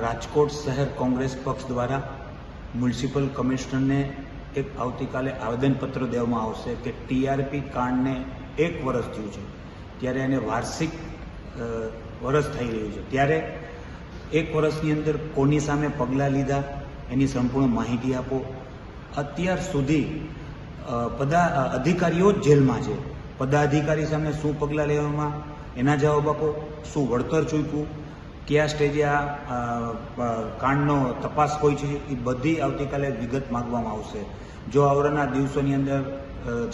રાજકોટ શહેર કોંગ્રેસ પક્ષ દ્વારા મ્યુનિસિપલ કમિશનરને એક આવતીકાલે આવેદનપત્ર દેવામાં આવશે કે ટીઆરપી કાંડને એક વર્ષ થયું છે. ત્યારે એને વાર્ષિક વર્ષ થઈ રહ્યું છે. ત્યારે એક વર્ષની અંદર કોની સામે પગલાં લીધા એની સંપૂર્ણ માહિતી આપો. અત્યાર સુધી પદા અધિકારીઓ જ જેલમાં છે. પદાધિકારી સામે શું પગલાં લેવામાં, એના જવાબ આપો. શું વળતર ચૂક્યું? કયા સ્ટેજે આ કાંડનો તપાસ હોય છે, એ બધી આવતીકાલે વિગત માગવામાં આવશે. જો આવરણના દિવસોની અંદર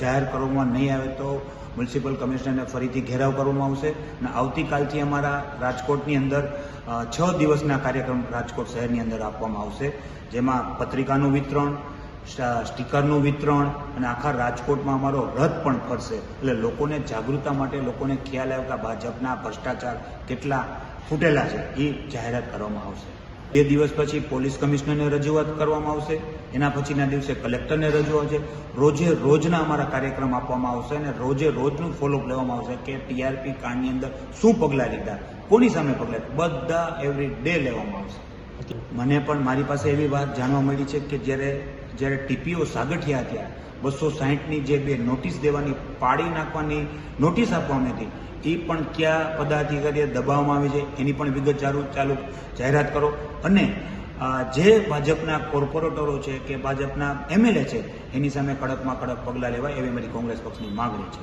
જાહેર કરવામાં નહીં આવે તો મ્યુનિસિપલ કમિશનરને ફરીથી ઘેરાવ કરવામાં આવશે અને આવતીકાલથી અમારા રાજકોટની અંદર છ દિવસના કાર્યક્રમ રાજકોટ શહેરની અંદર આપવામાં આવશે, જેમાં પત્રિકાનું વિતરણ સ્ટીકરનું વિતરણ અને આખા રાજકોટમાં અમારો રથ પણ ફરશે. એટલે લોકોને જાગૃતતા માટે લોકોને ખ્યાલ આવ્યો કે ભાજપના ભ્રષ્ટાચાર કેટલા ફૂટેલા છે એ જાહેરાત કરવામાં આવશે. બે દિવસ પછી પોલીસ કમિશનરને રજૂઆત કરવામાં આવશે. એના પછીના દિવસે કલેક્ટરને રજૂઆત છે. રોજે રોજના અમારા કાર્યક્રમ આપવામાં આવશે અને રોજે રોજનું ફોલોઅપ લેવામાં આવશે કે ટીઆરપી કાંડની અંદર શું પગલાં લીધા કોની સામે પગલાં બધા એવરી ડે લેવામાં આવશે. મને પણ મારી પાસે એવી વાત જાણવા મળી છે કે જ્યારે જ્યારે ટીપીઓ સાગઠિયા હતા બસો સાહીઠની જે બે નોટિસ દેવાની, પાડી નાખવાની નોટિસ આપવામાં હતી, એ પણ કયા પદાધિકારીએ દબાવવામાં આવી છે, એની પણ વિગત ચાલુ ચાલુ જાહેરાત કરો. અને જે ભાજપના કોર્પોરેટરો છે કે ભાજપના એમએલએ છે, એની સામે કડકમાં કડક પગલાં લેવાય એવી મારી કોંગ્રેસ પક્ષની માગણી છે.